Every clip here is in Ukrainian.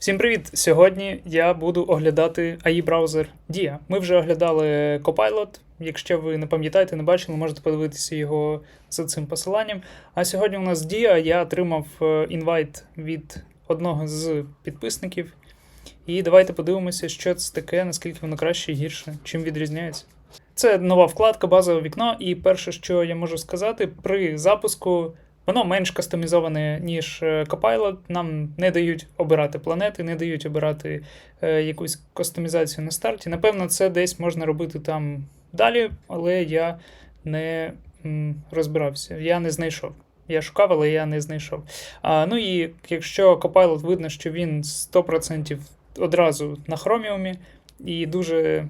Всім привіт! Сьогодні я буду оглядати AI браузер Dia. Ми вже оглядали Copilot. Якщо ви не пам'ятаєте, не бачили, можете подивитися його за цим посиланням. А сьогодні у нас Dia. Я отримав е, інвайт від одного з підписників. І давайте подивимося, що це таке, наскільки воно краще і гірше, чим відрізняється. Це нова вкладка, базове вікно, і перше, що я можу сказати, при запуску воно менш кастомізоване, ніж е, Copilot. Нам не дають обирати планети, не дають обирати е, якусь кастомізацію на старті. Напевно, це десь можна робити там далі, але я не розбирався, я не знайшов. Я шукав, але я не знайшов. А, ну і якщо Copilot видно, що він 100% одразу на Chromium і дуже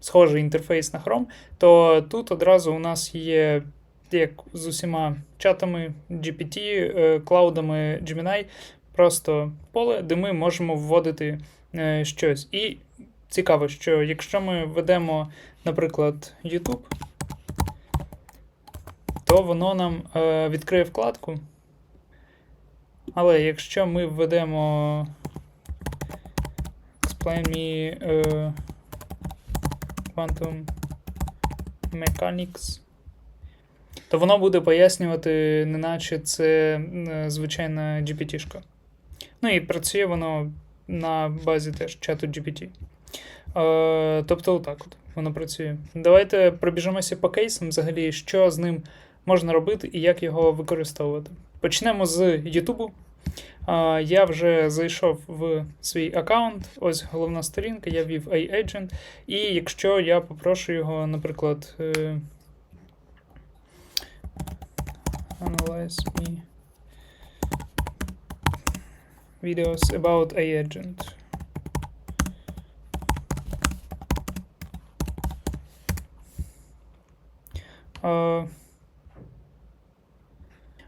схожий інтерфейс на Chrome, то тут одразу у нас є, як з усіма чатами GPT, е, клаудами Gemini, просто поле, де ми можемо вводити е, щось. І цікаво, що якщо ми введемо, наприклад, YouTube, то воно нам е, відкриє вкладку. Але якщо ми введемо explain me е, quantum mechanics, то воно буде пояснювати, неначе це звичайна GPT-шка. Ну і працює воно на базі теж чату GPT. Е, тобто, отак от воно працює. Давайте пробіжимося по кейсам, взагалі, що з ним можна робити і як його використовувати. Почнемо з YouTube. Е, я вже зайшов в свій аккаунт. Ось головна сторінка, я ввів A-Agent. І якщо я попрошу його, наприклад. е, Analyze me videos about A-Agent. Е,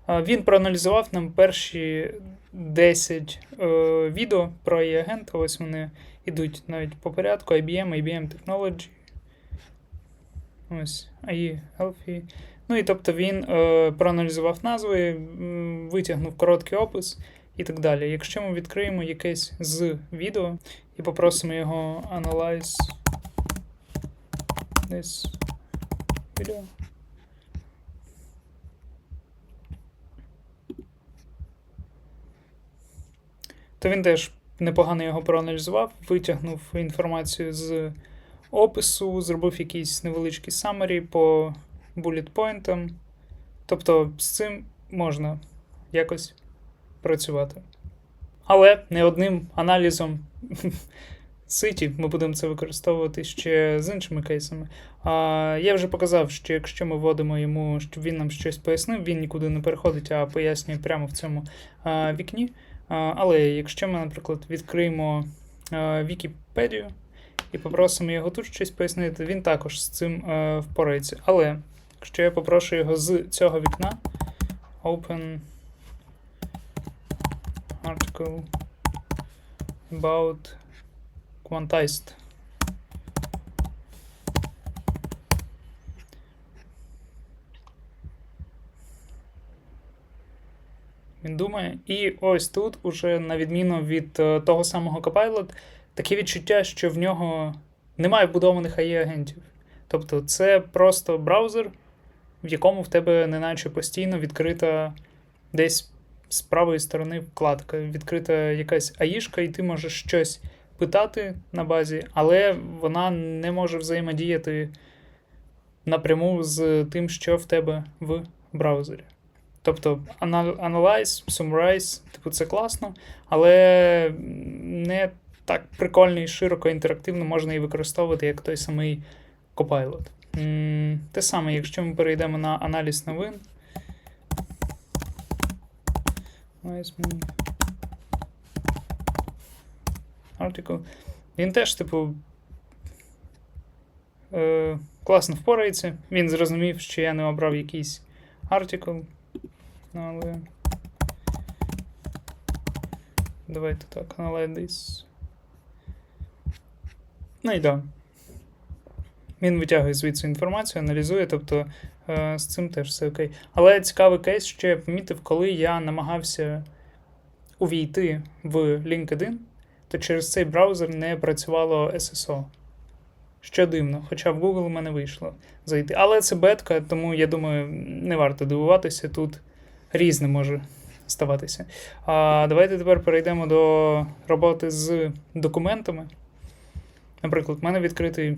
е, Він проаналізував нам перші 10 е, відео про AI-агента. Ось вони йдуть навіть по порядку. IBM, IBM Technology. Ось AI Healthy. Ну і тобто він е, проаналізував назви, витягнув короткий опис і так далі. Якщо ми відкриємо якесь з відео і попросимо його analyze this video. То він теж непогано його проаналізував, витягнув інформацію з опису, зробив якийсь невеличкий summary по булетпойнтам. Тобто з цим можна якось працювати. Але не одним аналізом ситі ми будемо це використовувати ще з іншими кейсами. А, я вже показав, що якщо ми вводимо йому, щоб він нам щось пояснив, він нікуди не переходить, а пояснює прямо в цьому а, вікні. А, але якщо ми, наприклад, відкриємо а, Вікіпедію і попросимо його тут щось пояснити, він також з цим а, впорається. Але якщо я попрошу його з цього вікна open article about quantized. Він думає. І ось тут, уже на відміну від е, того самого Copilot, таке відчуття, що в нього немає вбудованих AI-агентів. Тобто це просто браузер, в якому в тебе неначе постійно відкрита десь з правої сторони вкладка, відкрита якась аїшка, і ти можеш щось питати на базі, але вона не може взаємодіяти напряму з тим, що в тебе в браузері. Тобто anal- Analyze, Summarize, типу, це класно, але не так прикольно і широко інтерактивно можна її використовувати, як той самий Copilot. Те саме, якщо ми перейдемо на аналіз новин. Article. Він теж, типу, е, класно впорається. Він зрозумів, що я не обрав якийсь артикл. Але. Давайте так, analyze this. Ну і да. Він витягує звідси інформацію, аналізує, тобто е, з цим теж все окей. Але цікавий кейс, що я помітив, коли я намагався увійти в LinkedIn то через цей браузер не працювало SSO. Що дивно, хоча в Google у мене вийшло зайти. Але це бетка, тому я думаю, не варто дивуватися, тут різне може ставатися. А давайте тепер перейдемо до роботи з документами. Наприклад, в мене відкритий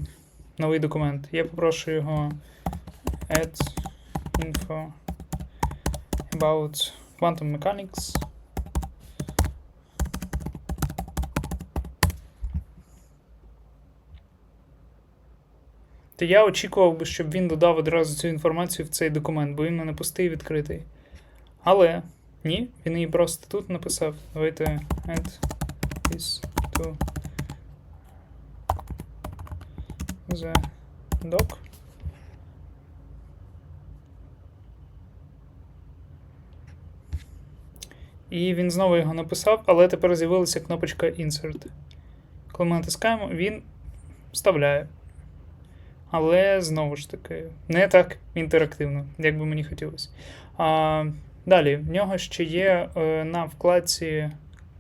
новий документ. Я попрошу його add info about quantum mechanics. То я очікував би, щоб він додав одразу цю інформацію в цей документ, бо він мене пустий і відкритий. Але ні, він її просто тут написав. Давайте add this to the doc. І він знову його написав, але тепер з'явилася кнопочка Insert. Коли ми натискаємо, він вставляє. Але знову ж таки, не так інтерактивно, як би мені хотілося. А, Далі, в нього ще є е, на вкладці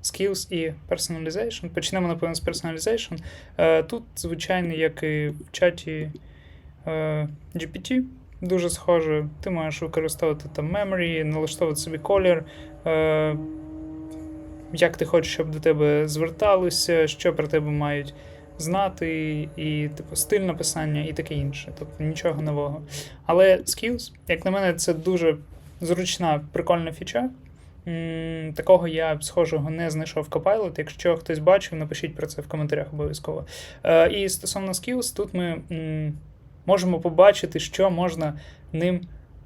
Skills і Personalization. Почнемо, напевно, з Personalization. Е, тут, звичайно, як і в чаті е, GPT, дуже схоже. Ти можеш використовувати там memory, налаштовувати собі колір. Е, як ти хочеш, щоб до тебе зверталися, що про тебе мають знати, і типу стиль написання, і таке інше. Тобто нічого нового. Але skills, як на мене, це дуже зручна, прикольна фіча. Такого я схожого не знайшов Copilot. Якщо хтось бачив, напишіть про це в коментарях обов'язково. Е, І стосовно skills, тут ми можемо побачити, що можна ним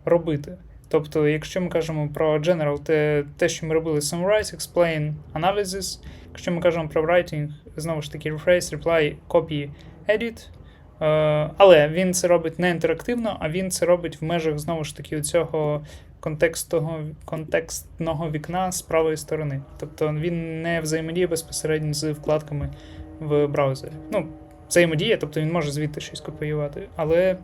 робити. Тобто, якщо ми кажемо про General, те, те, що ми робили Summarize, Explain, Analysis. Якщо ми кажемо про Writing, знову ж таки, Rephrase, Reply, Copy, Edit. Е, але він це робить не інтерактивно, а він це робить в межах знову ж таки цього контекстного, вікна з правої сторони. Тобто він не взаємодіє безпосередньо з вкладками в браузері. Ну, взаємодіє, тобто він може звідти щось копіювати, але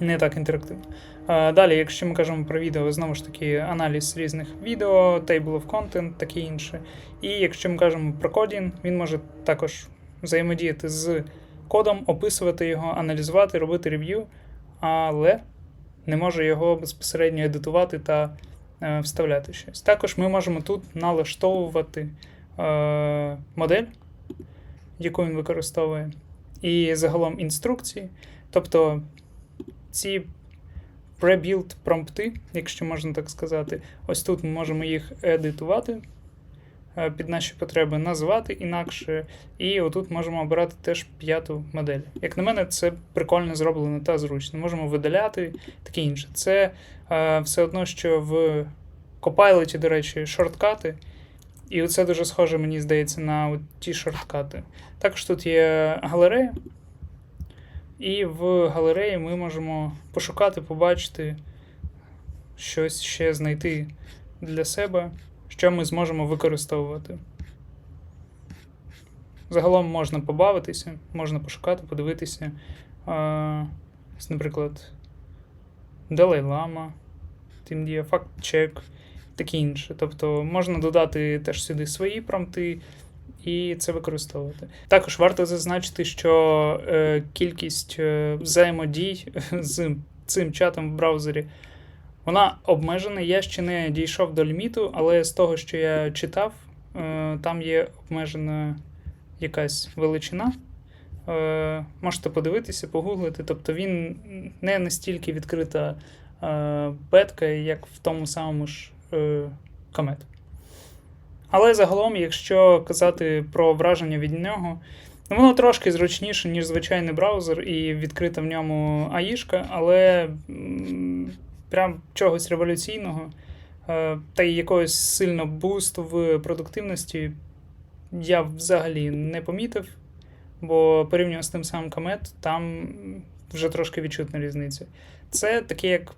не так інтерактивно. Далі, якщо ми кажемо про відео, знову ж таки, аналіз різних відео, table of content, таке інше. І якщо ми кажемо про кодінг, він може також взаємодіяти з кодом, описувати його, аналізувати, робити рев'ю, але не може його безпосередньо едитувати та е, вставляти щось. Також ми можемо тут налаштовувати е, модель, яку він використовує, і загалом інструкції. Тобто ці pre-built промпти, якщо можна так сказати, ось тут ми можемо їх едитувати під наші потреби, назвати інакше, і отут можемо обирати теж п'яту модель. Як на мене, це прикольно зроблено та зручно. Можемо видаляти таке інше. Це е, все одно, що в Copilot, до речі, шорткати. І оце дуже схоже, мені здається, на ті шорткати. Також тут є галерея. І в галереї ми можемо пошукати, побачити щось ще знайти для себе, що ми зможемо використовувати. Загалом можна побавитися, можна пошукати, подивитися. А, наприклад, Далай Лама, Тіндія, факт-чек, таке інше. Тобто можна додати теж сюди свої промпти і це використовувати. Також варто зазначити, що е, кількість е, взаємодій з цим чатом в браузері вона обмежена. Я ще не дійшов до ліміту, але з того, що я читав, е, там є обмежена якась величина. Е, можете подивитися, погуглити. Тобто він не настільки відкрита е, бетка, як в тому самому ж е, комет. Але загалом, якщо казати про враження від нього, воно трошки зручніше, ніж звичайний браузер, і відкрита в ньому АІшка, але прям чогось революційного е, та й якогось сильно бусту в продуктивності я взагалі не помітив, бо порівняно з тим самим комет, там вже трошки відчутна різниця. Це таке, як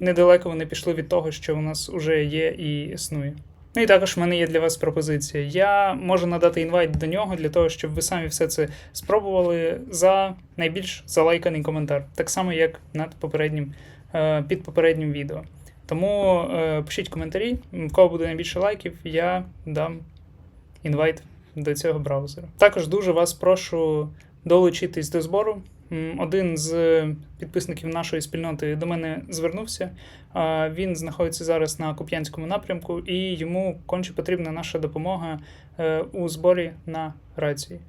недалеко вони пішли від того, що у нас вже є і існує. Ну і також в мене є для вас пропозиція. Я можу надати інвайт до нього для того, щоб ви самі все це спробували за найбільш залайканий коментар, так само, як над попереднім, під попереднім відео. Тому е, пишіть коментарі, в кого буде найбільше лайків, я дам інвайт до цього браузера. Також дуже вас прошу долучитись до збору. Один з підписників нашої спільноти до мене звернувся. Він знаходиться зараз на Куп'янському напрямку, і йому конче потрібна наша допомога е, у зборі на рації.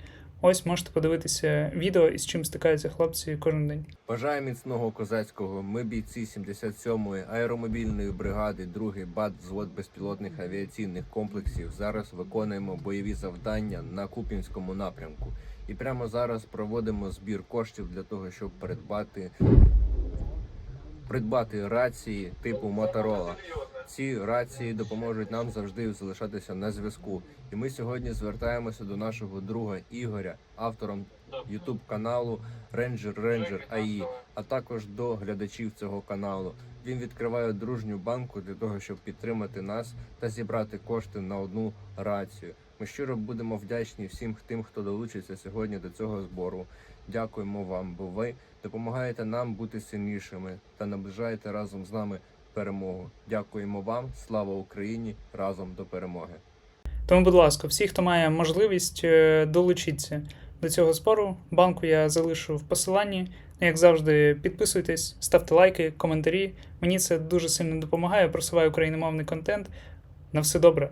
Ось можете подивитися відео, із чим стикаються хлопці кожен день. Бажаю міцного козацького. Ми бійці 77-ї аеромобільної бригади, 2-й БАТ взвод безпілотних авіаційних комплексів. Зараз виконуємо бойові завдання на Купінському напрямку. І прямо зараз проводимо збір коштів для того, щоб придбати придбати рації типу Моторола. Ці рації допоможуть нам завжди залишатися на зв'язку. І ми сьогодні звертаємося до нашого друга Ігоря, автором YouTube каналу Ranger Ranger AI, а також до глядачів цього каналу. Він відкриває дружню банку для того, щоб підтримати нас та зібрати кошти на одну рацію. Ми щиро будемо вдячні всім тим, хто долучиться сьогодні до цього збору. Дякуємо вам, бо ви допомагаєте нам бути сильнішими та наближаєте разом з нами перемогу. Дякуємо вам, слава Україні! Разом до перемоги! Тому, будь ласка, всі, хто має можливість, е, долучіться до цього спору. Банку я залишу в посиланні. Як завжди, підписуйтесь, ставте лайки, коментарі. Мені це дуже сильно допомагає, Просуваю україномовний контент. На все добре.